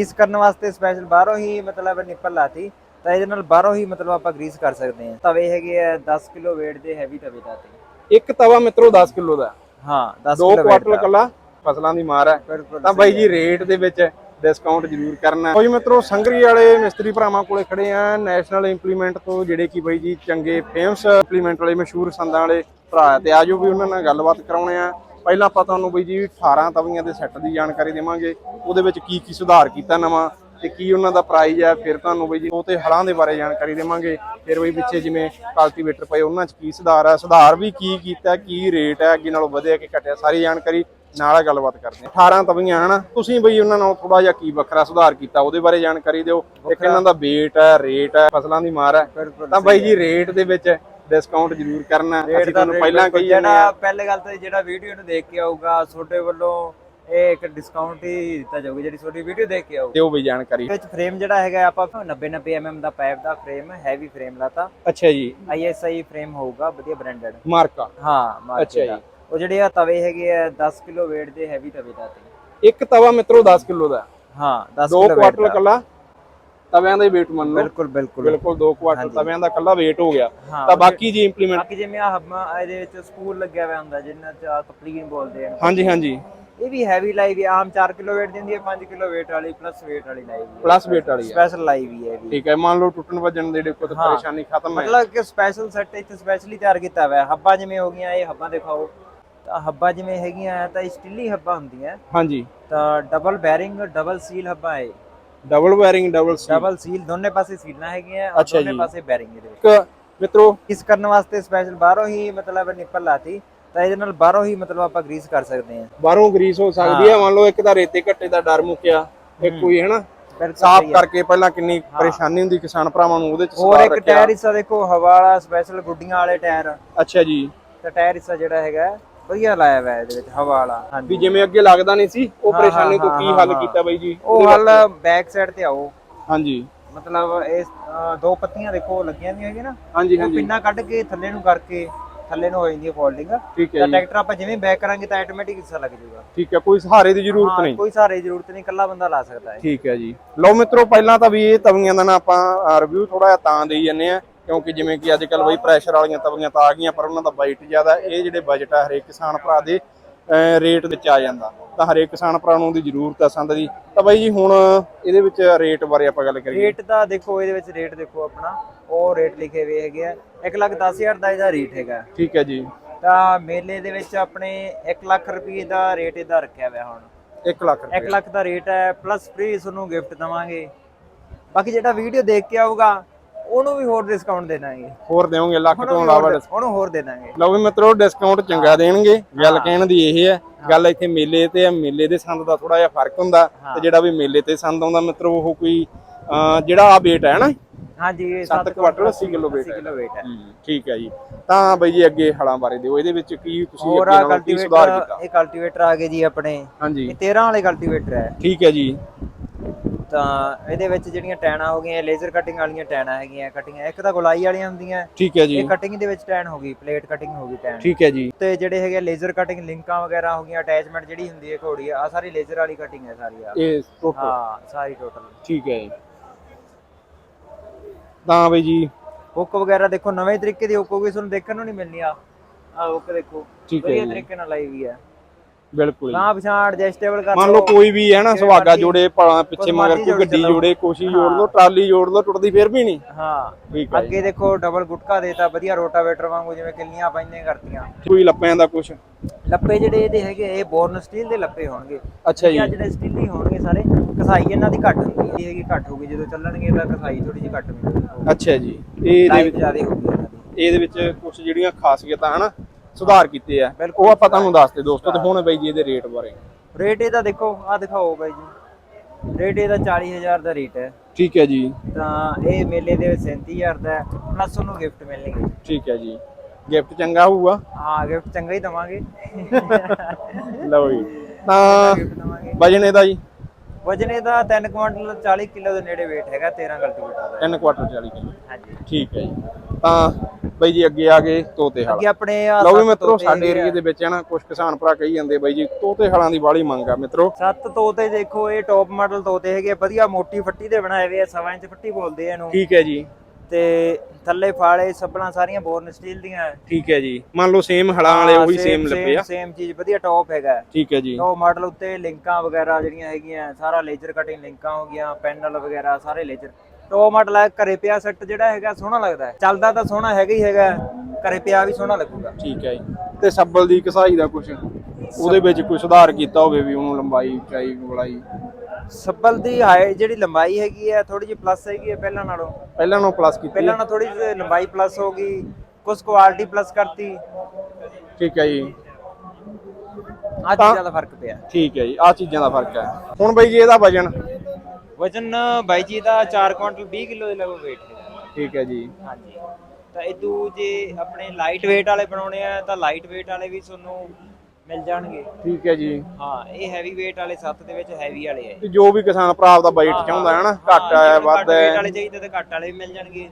Grease ਕਰਨ ਵਾਸਤੇ special ਬਾਹਰੋਂ ਹੀ ਮਤਲਬ ਨਿੱਪਲ ਲਾਤੀ ਤਾਂ ਇਹਦੇ ਨਾਲ ਬਾਹਰੋਂ ਹੀ ਮਤਲਬ ਆਪਾਂ ਗਰੀਸ ਕਰ ਸਕਦੇ ਹਾਂ। ਤਵੇ ਹੈਗੇ ਆ 10 ਕਿਲੋ weight ਦੇ ਹੈਵੀ ਤਵੇ ਦਾ ਤੇ। ਇੱਕ ਤਵਾ ਮਿੱਤਰੋ 10 ਕਿਲੋ ਦਾ। ਹਾਂ 10 ਦੋ ਕਿਲੋ ਕੁਆਟਲ ਕੱਲਾ ਫਸਲਾਂ ਦੀ ਮਾਰ ਹੈ। ਤਾਂ ਬਾਈ ਜੀ ਰੇਟ ਦੇ ਵਿੱਚ ਡਿਸਕਾਊਂਟ ਜ਼ਰੂਰ ਕਰਨਾ। ਕੋਈ ਮਿੱਤਰੋ ਸੰਗਰੀ ਵਾਲੇ ਮਿਸਤਰੀ ਭਰਾਵਾਂ ਕੋਲੇ ਖੜੇ ਆ ਨੈਸ਼ਨਲ ਇੰਪਲੀਮੈਂਟ ਤੋਂ ਜਿਹੜੇ ਕਿ ਬਾਈ ਜੀ ਚੰਗੇ ਫੇਮਸ ਇੰਪਲੀਮੈਂਟ ਵਾਲੇ ਮਸ਼ਹੂਰ ਸੰਦਾਂ ਵਾਲੇ ਭਰਾ ਤੇ ਆਜੋ ਵੀ ਉਹਨਾਂ ਨਾਲ ਗੱਲਬਾਤ ਕਰਾਉਣੇ ਆ। ਪਹਿਲਾਂ ਆਪਾਂ ਤੁਹਾਨੂੰ ਬਾਈ ਜੀ 18 ਤਵੀਆਂ ਦੇ ਸੈੱਟ ਦੀ ਜਾਣਕਾਰੀ ਦੇਵਾਂਗੇ ਉਹਦੇ ਵਿੱਚ ਕੀ ਕੀ ਸੁਧਾਰ ਕੀਤਾ ਨਵਾਂ ਤੇ ਕੀ ਉਹਨਾਂ ਦਾ ਪ੍ਰਾਈਸ ਹੈ ਫਿਰ ਤੁਹਾਨੂੰ ਬਈ ਜੀ ਉਹ ਤੇ ਹਲਾਂ ਦੇ ਬਾਰੇ ਜਾਣਕਾਰੀ ਦੇਵਾਂਗੇ ਫਿਰ ਬਈ ਪਿੱਛੇ ਜਿਵੇਂ ਕਲਟੀਵੇਟਰ ਪਏ ਉਹਨਾਂ 'ਚ ਕੀ ਸੁਧਾਰ ਹੈ ਸੁਧਾਰ ਵੀ ਕੀ ਕੀਤਾ ਕੀ ਰੇਟ ਹੈ ਅੱਗੇ ਨਾਲੋਂ ਵਧਿਆ ਕਿ ਘਟਿਆ ਸਾਰੀ ਜਾਣਕਾਰੀ ਨਾਲ ਗੱਲਬਾਤ ਕਰਦੇ ਹਾਂ। 18 ਤਵੀਆਂ ਹਨ? ਤੁਸੀਂ ਬਈ ਉਹਨਾਂ ਨਾਲ ਥੋੜਾ ਜਿਹਾ ਕੀ ਵੱਖਰਾ ਸੁਧਾਰ ਕੀਤਾ ਉਹਦੇ ਬਾਰੇ ਜਾਣਕਾਰੀ ਦਿਓ। ਇੱਕ ਇਹਨਾਂ ਦਾ weight ਹੈ ਰੇਟ ਹੈ ਫਸਲਾਂ ਦੀ ਮਾਰ ਹੈ। ਤਾਂ ਬਾਈ ਜੀ ਰੇਟ ਦੇ ਵਿੱਚ ਡਿਸਕਾਊਂਟ ਜ਼ਰੂਰ ਕਰਨਾ। ਅਸੀਂ ਤੁਹਾਨੂੰ ਪਹਿਲਾਂ ਕਹੀ ਜਾਂਦੇ ਆ ਪਹਿਲੇ ਗੱਲ ਤਾਂ ਜਿਹੜਾ ਵੀਡੀਓ ਨੂੰ ਦੇਖ ਕੇ ਆਊਗਾ ਤੁਹਾਡੇ ਵੱਲੋਂ ਇਹ ਇੱਕ ਡਿਸਕਾਊਂਟ ਹੀ ਦਿੱਤਾ ਜਾਊਗਾ ਜਿਹੜੀ ਤੁਹਾਡੀ ਵੀਡੀਓ ਦੇਖ ਕੇ ਆਊਗਾ। ਦਿਓ ਬਈ ਜਾਣਕਾਰੀ। ਵਿੱਚ ਫਰੇਮ ਜਿਹੜਾ ਹੈਗਾ ਆਪਾਂ 90 90 mm ਦਾ ਪਾਈਪ ਦਾ ਫਰੇਮ ਹੈਵੀ ਫਰੇਮ ਲਾਤਾ। ਅੱਛਾ ਜੀ। ISI ਫਰੇਮ ਹੋਊਗਾ ਵਧੀਆ ਬ੍ਰਾਂਡਡ ਮਾਰਕਾ। ਹਾਂ market ਅੱਛਾ ਜੀ। ਦਾ। ਉਹ ਜਿਹੜੇ ਆ ਤਵੇ ਹੈਗੇ ਆ 10 ਕਿਲੋ weight ਦੇ ਹੈਵੀ ਤਵੇ ਦਾ ਤੇ ਇੱਕ ਤਵਾ ਮਿੱਤਰੋ 10 ਕਿਲੋ ਦਾ। ਹਾਂ 10 ਦੋ ਕਿਲੋ weight ਕੁਆਟਲ ਦਾ। ਕੱਲਾ। ਤਵਿਆਂ ਦਾ ਹੀ weight ਮੰਨ ਲਓ। ਬਿਲਕੁਲ ਬਿਲਕੁਲ। ਬਿਲਕੁਲ ਦੋ ਕੁਆਟਲ ਤਵਿਆਂ ਦਾ ਕੱਲਾ weight ਹੋ ਗਿਆ। ਤਾਂ ਬਾਕੀ ਜੀ ਇੰਪਲੀਮੈਂਟ ਬਾਕੀ ਜਿਵੇਂ ਆ ਹੱਬਾਂ ਇਹਦੇ ਵਿੱਚ ਸਕੂਲ ਲੱਗਿਆ ਹੋਇਆ ਹੁੰਦਾ ਜਿੰਨਾ ਚ ਆ ਕਪਲੀਨ ਬੋਲਦੇ ਆ। ਹਾਂਜੀ ਹਾਂਜੀ। ਇਹ ਵੀ ਹੈਵੀ ਲਾਈ ਵੀ ਆਮ 4 ਕਿਲੋ weight ਦਿੰਦੀ ਹੈ 5 ਕਿਲੋ weight ਵਾਲੀ ਪਲੱਸ weight ਵਾਲੀ ਲਾਈ ਵੀ ਪਲੱਸ weight ਵਾਲੀ ਹੈ ਸਪੈਸ਼ਲ ਲਾਈ ਵੀ ਹੈ ਇਹ ਵੀ ਠੀਕ ਹੈ ਮੰਨ ਲਓ ਟੁੱਟਣ ਵੱਜਣ ਦੇ ਕੋਈ ਹਾਂ। ਪਰੇਸ਼ਾਨੀ ਖਤਮ ਹੈ। ਮਤਲਬ ਕਿ ਸਪੈਸ਼ਲ ਸੈੱਟ ਇੱਥੇ ਸਪੈਸ਼ਲੀ ਤਿਆਰ ਕੀਤਾ ਹੋਇਆ ਹੈ ਹੱਬਾਂ ਜਿਵੇਂ ਹੋ ਗਈਆਂ ਇਹ ਹੱਬਾਂ ਦਿਖਾਓ। ਤਾਂ ਹੱਬਾਂ ਜਿਵੇਂ ਹੈਗੀਆਂ ਤਾਂ ਸਟਿਲੀ ਹੱਬਾਂ ਹੁੰਦੀਆਂ। ਹਾਂਜੀ। ਤਾਂ ਡਬਲ ਬੈਰਿੰਗ ਡਬਲ ਸੀਲ ਹੱਬਾਂ ਹੈ ਡਬਲ ਵਾਇਰਿੰਗ ਡਬਲ ਸੀ ਡਬਲ ਸੀਲ ਦੋਨੇ ਪਾਸੇ ਸੀਲਾਂ ਹੈਗੀਆਂ ਔਰ ਅੱਛਾ ਦੋਨੇ ਜੀ। ਪਾਸੇ ਬੈਰਿੰਗ ਇਹਦੇ ਵਿੱਚ। ਇੱਕ ਮਿੱਤਰੋ ਇਸ ਕਰਨ ਵਾਸਤੇ ਸਪੈਸ਼ਲ ਬਾਹਰੋਂ ਹੀ ਮਤਲਬ ਨਿੱਪਲ ਲਾਤੀ ਤਾਂ ਇਹਦੇ ਨਾਲ ਬਾਹਰੋਂ ਹੀ ਮਤਲਬ ਆਪਾਂ ਗਰੀਸ ਕਰ ਸਕਦੇ ਹਾਂ। ਬਾਹਰੋਂ ਗਰੀਸ ਹੋ ਸਕਦੀ ਹੈ ਮੰਨ ਲਓ ਇੱਕ ਤਾਂ ਰੇਤੇ ਘੱਟੇ ਦਾ ਡਰ ਮੁੱਕਿਆ ਇੱਕ ਕੋਈ ਹੈਨਾ? ਬਿਲਕੁਲ ਸਾਫ਼ ਸਹੀ ਹੈ। ਕਰਕੇ ਪਹਿਲਾਂ ਕਿੰਨੀ ਪਰੇਸ਼ਾਨੀ ਹੁੰਦੀ ਕਿਸਾਨ ਭਰਾਵਾਂ ਨੂੰ ਉਹਦੇ ਚ ਹੋਰ ਇੱਕ ਰੱਖਿਆ। ਟਾਇਰ ਹਿੱਸਾ ਦੇਖੋ ਹਵਾ ਵਾਲਾ ਸਪੈਸ਼ਲ ਗੁੱਡੀਆਂ ਵਾਲੇ ਟਾਇਰ ਅੱਛਾ ਜੀ। ਤਾਂ ਟਾਇਰ ਹਿੱਸਾ ਜਿਹੜਾ ਹੈਗਾ ਵਧੀਆ ਲਾਇਆ ਹੋਇਆ ਇਹਦੇ ਵਿੱਚ ਹਵਾ ਵਾਲਾ। ਵੀ ਹਾਂਜੀ ਜਿਵੇਂ ਅੱਗੇ ਲੱਗਦਾ ਨਹੀਂ ਸੀ ਉਹ ਹਾਂ, ਪਰੇਸ਼ਾਨੀ ਤੋਂ ਹਾਂ, ਕੀ ਹਾਂ, ਹੱਲ ਹਾਂ। ਕੀਤਾ ਬਾਈ ਜੀ? ਉਹ ਹਲ ਬੈਕ ਸਾਈਡ ਤੇ ਆਓ। ਹਾਂਜੀ। ਮਤਲਬ ਇਹ ਅਹ, ਦੋ ਪੱਤੀਆਂ ਦੇਖੋ ਲੱਗੀਆਂ ਨਹੀਂ ਹੈਗੀਆਂ ਨਾ। ਹਾਂਜੀ ਉਹ ਹਾਂਜੀ। ਪਿੰਨਾ ਕੱਢ ਕੇ ਥੱਲੇ ਨੂੰ ਕਰਕੇ ਥੱਲੇ ਨੂੰ ਹੋ ਜਾਂਦੀ ਹੈ ਫੋਲਡਿੰਗ ਠੀਕ ਹੈ ਤਾਂ ਜੀ। ਟਰੈਕਟਰ ਆਪਾਂ ਜਿਵੇਂ ਬੈਕ ਕਰਾਂਗੇ ਤਾਂ ਆਟੋਮੈਟਿਕ ਹਿੱਸਾ ਲੱਗ ਜਾਊਗਾ। ਠੀਕ ਹੈ ਕੋਈ ਸਹਾਰੇ ਦੀ ਜ਼ਰੂਰਤ ਨਹੀਂ। ਕੋਈ ਸਹਾਰੇ ਦੀ ਜ਼ਰੂਰਤ ਨਹੀਂ ਇਕੱਲਾ ਬੰਦਾ ਲਾ ਸਕਦਾ ਹੈ। ਠੀਕ ਹੈ ਜੀ। ਲਓ ਮਿੱਤਰੋ ਪਹਿਲਾਂ ਤਾਂ ਵੀ ਇਹ ਤਵੀਆਂ ਦਾ ਨਾ ਆਪਾਂ ਰਿਵਿਊ ਥੋੜਾ ਜਿਹਾ ਤਾਂ ਦੇਈ ਜੰਨੇ ਆ ਕਿਉਂਕਿ ਜਿਵੇਂ ਕਿ ਅੱਜ ਕੱਲ ਬਈ ਪ੍ਰੈਸ਼ਰ ਵਾਲੀਆਂ ਤਵੀਆਂ ਤਾਂ ਆ ਗਈਆਂ ਪਰ ਉਹਨਾਂ ਦਾ ਬਾਈਟ ਜ਼ਿਆਦਾ ਇਹ ਜਿਹੜੇ ਬਜਟ ਆ ਹਰੇਕ ਕਿਸਾਨ ਭਰਾ ਦੇ ਰੇਟ ਵਿੱਚ ਆ ਜਾਂਦਾ। ਤਾਂ ਹਰੇਕ ਕਿਸਾਨ ਭਰਾ ਨੂੰ ਦੀ ਜ਼ਰੂਰਤ ਆ ਸੰਦ ਦੀ। ਤਾਂ ਬਾਈ ਜੀ ਹੁਣ ਇਹਦੇ ਵਿੱਚ ਰੇਟ ਬਾਰੇ ਆਪਾਂ ਗੱਲ ਕਰੀਏ। ਰੇਟ ਦਾ ਦੇਖੋ ਇਹਦੇ ਵਿੱਚ ਰੇਟ ਦੇਖੋ ਆਪਣਾ। ਉਹ ਰੇਟ ਲਿਖੇ ਹੋਏ ਹੈਗੇ ਆ। 1 ਲੱਖ 10000 ਦਾ ਇਹਦਾ ਰੇਟ ਹੈਗਾ। ਠੀਕ ਹੈ ਜੀ। ਤਾਂ ਮੇਲੇ ਦੇ ਵਿੱਚ ਆਪਣੇ 1 ਲੱਖ ਰੁਪਏ ਦਾ ਰੇਟ ਇਹਦਾ ਰੱਖਿਆ ਹੋਇਆ ਹੁਣ। 1 ਲੱਖ 1 ਰੁਪਏ ਲੱਖ ਦਾ ਰੇਟ ਹੈ ਪਲੱਸ ਫ੍ਰੀ ਤੁਹਾਨੂੰ ਗਿਫਟ ਦਵਾਂਗੇ। ਬਾਕੀ ਜਿਹੜਾ ਵੀਡੀਓ ਦੇਖ ਕੇ ਆਊਗਾ ਉਹਨੂੰ ਵੀ ਹੋਰ ਡਿਸਕਾਊਂਟ ਦੇ ਦਾਂਗੇ। ਹੋਰ ਦੇਵੋਗੇ ਲੱਖ ਤੋਂ ਇਲਾਵਾ ਉਹਨੂੰ ਹੋਰ ਦੇ ਦਾਂਗੇ। ਲਓ ਵੀ ਮਿੱਤਰੋ ਡਿਸਕਾਊਂਟ ਚੰਗਾ ਦੇਣਗੇ। ਗੱਲ ਕਹਿਣ ਦੀ ਇਹ ਹੈ ਗੱਲ ਇੱਥੇ ਮੇਲੇ ਤੇ ਆ ਮੇਲੇ ਦੇ ਸੰਦ ਦਾ ਥੋੜਾ ਜਿਹਾ ਫ਼ਰਕ ਹੁੰਦਾ ਤੇ ਜਿਹੜਾ ਵੀ ਮੇਲੇ ਤੇ ਸੰਦ ਆਉਂਦਾ ਮਿੱਤਰੋ ਉਹ ਕੋਈ ਅਹ ਜਿਹੜਾ ਆ weight ਹੈ ਨਾ ਹਾਂਜੀ ਇਹ 7 quarter 80 kilo weight 80 kilo weight ਹੈ। ਠੀਕ ਹੈ ਜੀ। ਤਾਂ ਬਈ ਜੀ ਅੱਗੇ ਹਲਾਂ ਬਾਰੇ ਦਿਓ। ਇਹਦੇ ਵਿੱਚ ਕੀ ਤੁਸੀਂ ਹੋਰ ਅੱਗੇ ਆ ਨਾਲੋਂ ਕੀ ਸੁਧਾਰ ਕੀਤਾ? ਕਲਟੀਵੇਟਰ ਇਹ ਕਲਟੀਵੇਟਰ ਆ ਗਏ ਜੀ ਆਪਣੇ। ਹਾਂਜੀ। ਇਹ 13 ਵਾਲੇ ਕਲਟੀਵੇਟਰ ਹੈ। ਠੀਕ ਹੈ ਜੀ। ਤਾਂ ਇਹਦੇ ਵਿੱਚ ਜਿਹੜੀਆਂ ਟੈਣਾ ਹੋ ਗਈਆਂ ਲੇਜ਼ਰ ਕਟਿੰਗ ਵਾਲੀਆਂ ਟੈਣਾ ਹੈਗੀਆਂ ਕਟਿੰਗ ਇੱਕ ਤਾਂ ਗੁਲਾਈ ਵਾਲੀਆਂ ਹੁੰਦੀਆਂ ਠੀਕ ਹੈ ਜੀ। ਇਹ ਕਟਿੰਗ ਦੇ ਵਿੱਚ ਟੈਨ ਹੋ ਗਈ ਪਲੇਟ ਕਟਿੰਗ ਹੋ ਗਈ ਟੈਨ। ਠੀਕ ਹੈ ਜੀ। ਤੇ ਜਿਹੜੇ ਹੈਗੇ ਲੇਜ਼ਰ ਕਟਿੰਗ ਲਿੰਕਾਂ ਵਗੈਰਾ ਹੋ ਗਈਆਂ ਅਟੈਚਮੈਂਟ ਜਿਹੜੀ ਹੁੰਦੀ ਹੈ ਘੋੜੀ ਆ ਸਾਰੀ ਲੇਜ਼ਰ ਵਾਲੀ ਕਟਿੰਗ ਹੈ ਸਾਰੀ ਆ। ਇਹ ਟੋਟਲ ਹਾਂ ਸਾਰੀ ਟੋਟਲ ਠੀਕ ਹੈ। ਜੀ ਤਾਂ ਬਈ ਜੀ। ਹੁੱਕ ਵਗੈਰਾ ਦੇਖੋ ਨਵੇਂ ਤਰੀਕੇ ਦੀ ਹੁੱਕ ਹੋਗੀ ਤੁਹਾਨੂੰ ਦੇਖਣ ਨੂੰ ਨਹੀਂ ਮਿਲਣੀ ਆ। ਆ ਹੁੱਕ ਦੇਖੋ ਠੀਕ ਹੈ ਤਰੀਕੇ ਨਾਲ ਲਾਈ ਵੀ ਹੈ। ਬਿਲਕੁਲ ਤਾਂ ਪਛਾਣ ਐਡਜਸਟੇਬਲ ਕਰ ਮੰਨ ਲਓ ਕੋਈ ਵੀ ਹੈ ਨਾ ਸੁਹਾਗਾ ਜੋੜੇ ਭਾਲਾਂ ਪਿੱਛੇ ਮਗਰ ਕੋਈ ਗੱਡੀ। ਜੋੜੇ ਕੋਸ਼ੀ ਜੋੜ ਲਓ ਟਰਾਲੀ ਜੋੜ ਲਓ ਟੁੱਟਦੀ ਫੇਰ ਵੀ ਨਹੀਂ। ਹਾਂ। ਠੀਕ ਹੈ ਅੱਗੇ ਦੇਖੋ ਡਬਲ ਗੁਟਕਾ ਦੇਤਾ ਵਧੀਆ ਰੋਟਾਵੇਟਰ ਵਾਂਗੂ ਜਿਵੇਂ ਕਿੱਲੀਆਂ ਪਾਈਆਂ ਕਰਤੀਆਂ। ਕੋਈ ਲੱਪਿਆਂ ਦਾ ਕੁਛ? ਲੱਪੇ ਜਿਹੜੇ ਇਹਦੇ ਹੈਗੇ ਇਹ ਬੋਰਨ ਸਟੀਲ ਦੇ ਲੱਪੇ ਹੋਣਗੇ। ਅੱਛਾ ਜੀ। ਜਿਹੜੇ ਸਟੀਲ ਹੀ ਹੋਣਗੇ ਸਾਰੇ ਕਸਾਈ ਇਹਨਾਂ ਦੀ ਘੱਟ ਹੁੰਦੀ ਹੈਗੀ ਘੱਟ ਹੋਊਗੀ। ਜਦੋਂ ਚੱਲਣਗੇ ਤਾਂ ਕਸਾਈ ਥੋੜੀ ਜਿਹੀ ਘੱਟ ਮਿਲੂਗੀ। ਅੱਛਾ ਜੀ। ਇਹ ਇਹਦੇ ਵਿੱਚ ਜ਼ਿਆਦਾ ਹੋਊਗੀ ਇਹਦੇ ਵਿੱਚ ਕੁਝ ਜਿਹੜੀਆਂ ਖਾਸੀਅਤਾਂ ਹਨ? ਸੁਧਾਰ ਕੀਤੇ ਆ। ਬਿਲਕੁਲ। ਉਹ ਆਪਾਂ ਤੁਹਾਨੂੰ ਦੱਸਦੇ ਦੋਸਤੋ ਤੇ ਹੁਣ ਬਈ ਜੀ ਇਹਦੇ ਰੇਟ ਬਾਰੇ। ਰੇਟ ਇਹਦਾ ਦੇਖੋ ਆ ਦਿਖਾਓ ਬਾਈ ਜੀ। ਰੇਟ ਇਹਦਾ 40000 ਦਾ ਰੇਟ ਹੈ। ਠੀਕ ਹੈ ਜੀ। ਤਾਂ ਇਹ ਮੇਲੇ ਦੇ ਵਿੱਚ 37000 ਦਾ ਹੈ ਪਲੱਸ ਉਹਨੂੰ ਗਿਫਟ ਮਿਲਣਗੇ। ਠੀਕ ਹੈ ਜੀ। ਗਿਫਟ ਚੰਗਾ ਹੋਊਗਾ। ਹਾਂ ਗਿਫਟ ਚੰਗਾ ਹੀ ਦਵਾਂਗੇ। ਲਓ ਜੀ। ਤਾਂ ਗਿਫਟ ਦਵਾਂਗੇ। ਵਜਨ ਇਹਦਾ ਜੀ? ਵਜਨ ਇਹਦਾ 3 ਕੁਇੰਟਲ 40 ਕਿਲੋ ਦੇ ਨੇੜੇ weight ਹੈਗਾ 13 ਕਲਟੀਵੇਟਰ ਦਾ। 3 ਕੁਆਟਰ 40 ਕਿਲੋ। ਹਾਂਜੀ। ਠੀਕ ਹੈ ਜੀ। ਤਾਂ ਬਾਈ ਜੀ ਅੱਗੇ ਆ ਗਏ ਤੋਤੇ ਹਲ। ਅੱਗੇ ਆਪਣੇ ਲਓ ਵੀ ਮਿੱਤਰੋ ਸਾਡੇ ਹੈਗੇ ਆ। ਏਰੀਏ ਦੇ ਵਿੱਚ ਹੈ ਨਾ ਕੁਝ ਕਿਸਾਨ ਭਰਾ ਕਹੀ ਜਾਂਦੇ ਬਾਈ ਜੀ ਤੋਤੇ ਹਲਾਂ ਦੀ ਬਾਲੀ ਮੰਗ ਆ ਮਿੱਤਰੋ। ਸੱਤ ਤੋਤੇ ਦੇਖੋ ਇਹ ਟੌਪ ਮਾਡਲ ਤੋਤੇ ਹੈਗੇ ਵਧੀਆ ਮੋਟੀ ਫੱਟੀ ਦੇ ਬਣਾਏ ਹੋਏ ਆ ਸਵਾ ਇੰਚ ਫੱਟੀ ਬੋਲਦੇ ਆ ਇਹਨੂੰ। ਠੀਕ ਹੈ ਜੀ। ਤੇ ਥੱਲੇ ਫਾਲੇ ਸੱਬਲਾਂ ਸਾਰੀਆਂ ਬੋਰਨ ਸਟੀਲ ਦੀਆਂ। ਠੀਕ ਹੈ ਜੀ। ਮੰਨ ਲਓ ਸੇਮ ਹਲਾਂ ਵਾਲੇ ਉਹੀ ਸੇਮ ਲੱਭੇ ਆ। ਸੇਮ ਚੀਜ਼ ਵਧੀਆ ਟੌਪ ਹੈਗਾ। ਠੀਕ ਹੈ ਜੀ। ਟੌਪ ਮਾਡਲ ਉੱਤੇ ਲਿੰਕਾਂ ਵਗੈਰਾ ਜਿਹੜੀਆਂ ਹੈਗੀਆਂ ਸਾਰਾ ਲੇਜ਼ਰ ਕਟਿੰਗ ਲਿੰਕਾਂ ਹੋ ਗਈਆਂ ਪੈਨਲ ਵਗੈਰਾ ਸਾਰੇ ਲੇਜ਼ਰ ਟੌਪ ਮਾਡਲ ਹੈ ਘਰੇ ਪਿਆ ਸੈੱਟ ਜਿਹੜਾ ਹੈਗਾ ਸੋਹਣਾ ਲੱਗਦਾ ਹੈ। ਚੱਲਦਾ ਤਾਂ ਸੋਹਣਾ ਹੈਗਾ ਹੀ ਹੈਗਾ ਘਰੇ ਪਿਆ ਵੀ ਸੋਹਣਾ ਲੱਗੂਗਾ। ਠੀਕ ਹੈ ਜੀ। ਤੇ ਸੱਬਲ ਦੀ ਕਸਾਈ ਦਾ ਕੁਝ ਉਹਦੇ ਵਿੱਚ ਕੋਈ ਸੁਧਾਰ ਕੀਤਾ ਹੋਵੇ ਵੀ ਉਹਨੂੰ ਲੰਬਾਈ ਉਚਾਈ ਗੋਲਾਈ ਸੱਬਲ ਦੀ ਹਾਈ ਜਿਹੜੀ ਲੰਬਾਈ ਹੈਗੀ ਹੈ ਥੋੜੀ ਜਿਹੀ ਪਲੱਸ ਹੈਗੀ ਹੈ ਪਹਿਲਾਂ ਨਾਲੋਂ। ਪਹਿਲਾਂ ਨੂੰ ਪਲੱਸ ਕੀਤੀ ਪਹਿਲਾਂ ਨਾਲ ਥੋੜੀ ਜਿਹੀ ਲੰਬਾਈ ਪਲੱਸ ਹੋ ਗਈ ਕੁਝ ਕੁਆਲਿਟੀ ਪਲੱਸ ਕਰਤੀ। ਠੀਕ ਹੈ ਜੀ। ਆ ਚੀਜ਼ਾਂ ਦਾ ਫ਼ਰਕ ਪਿਆ। ਠੀਕ ਹੈ ਜੀ ਆ ਚੀਜ਼ਾਂ ਦਾ ਫ਼ਰਕ ਹੈ। ਹੁਣ ਬਾਈ ਜੀ ਇਹਦਾ ਵਜਨ। ਵਜਨ ਬਾਈ ਜੀ ਦਾ 4 ਕੁਇੰਟਲ 20 ਕਿਲੋ ਦੇ ਲਗਭਗ weight ਹੈਗਾ। ਠੀਕ ਹੈ ਜੀ। ਹਾਂਜੀ। ਤਾਂ ਇਦੂ ਜੇ ਆਪਣੇ ਲਾਈਟ weight ਵਾਲੇ ਬਣਾਉਣੇ ਆ ਤਾਂ ਲਾਈਟ weight ਵਾਲੇ ਵੀ ਤੁਹਾਨੂੰ ਮਿਲ ਜਾਣਗੇ। ਠੀਕ ਹੈ ਜੀ। ਹਾਂ ਇਹ ਹੈਵੀ weight ਵਾਲੇ 7 ਦੇ ਵਿੱਚ ਹੈਵੀ ਵਾਲੇ ਆ। ਤੇ ਜੋ ਵੀ ਕਿਸਾਨ ਭਰਾ ਆਪਦਾ ਬਜਟ ਚਾਹੁੰਦਾ ਹੈ ਨਾ ਘੱਟ ਹਾਂ, ਹੈ ਵੱਧ ਘੱਟ weight ਹੈ। ਵਾਲੇ ਚਾਹੀਦੇ ਤਾਂ ਘੱਟ ਵਾਲੇ ਵੀ ਮਿਲ ਜਾਣਗੇ।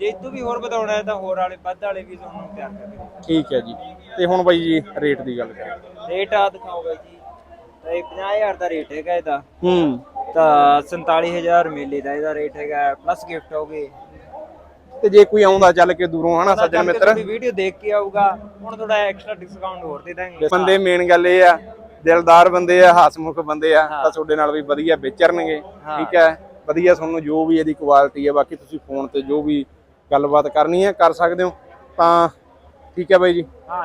ਜੇ ਇਦੋਂ ਵੀ ਹੋਰ ਵਧਾਉਣਾ ਹੈ ਤਾਂ ਹੋਰ ਵਾਲੇ ਵੱਧ ਵਾਲੇ ਵੀ ਤੁਹਾਨੂੰ ਤਿਆਰ ਕਰਕੇ ਠੀਕ ਹੈ ਜੀ। ਤੇ ਹੁਣ ਬਾਈ ਜੀ ਰੇਟ ਦੀ ਗੱਲ ਕਰੀਏ। ਰੇਟ ਆ ਦਿਖਾਓ ਬਾਈ ਜੀ। ਤਾਂ ਇਹ 50000 ਦਾ ਰੇਟ ਹੈਗਾ ਇਹਦਾ। ਹੂੰ। ਤਾਂ 47000 ਮੇਲੇ ਦਾ ਇਹਦਾ ਰੇਟ ਹੈਗਾ ਪਲੱਸ ਗਿਫਟ ਹੋਗੇ ਤੇ ਜੇ ਕੋਈ ਆਉਂਦਾ ਚੱਲ ਕੇ ਦੂਰੋਂ ਹਨਾ ਸੱਜਣ ਮਿੱਤਰ? ਵੀਡੀਓ ਦੇਖ ਕੇ ਆਊਗਾ। ਹੁਣ ਥੋੜਾ ਐਕਸਟਰਾ ਡਿਸਕਾਊਂਟ ਹੋਰ ਦੇ ਦਾਂਗੇ। ਬੰਦੇ ਮੇਨ ਗੱਲ ਇਹ ਆ ਦਿਲਦਾਰ ਬੰਦੇ ਆ ਹਸਮੁਖ ਬੰਦੇ ਆ ਤਾਂ ਤੁਹਾਡੇ ਨਾਲ ਵੀ ਵਧੀਆ ਵਿਚਰਨਗੇ ਠੀਕ ਹੈ? ਵਧੀਆ ਤੁਹਾਨੂੰ ਜੋ ਵੀ ਇਹਦੀ ਕੁਆਲਿਟੀ ਹੈ ਬਾਕੀ ਤੁਸੀਂ ਫੋਨ ਤੇ ਜੋ ਵੀ ਗੱਲਬਾਤ ਕਰਨੀ ਹੈ ਕਰ ਸਕਦੇ ਹੋ। ਤਾਂ ਠੀਕ ਹੈ ਬਾਈ ਜੀ।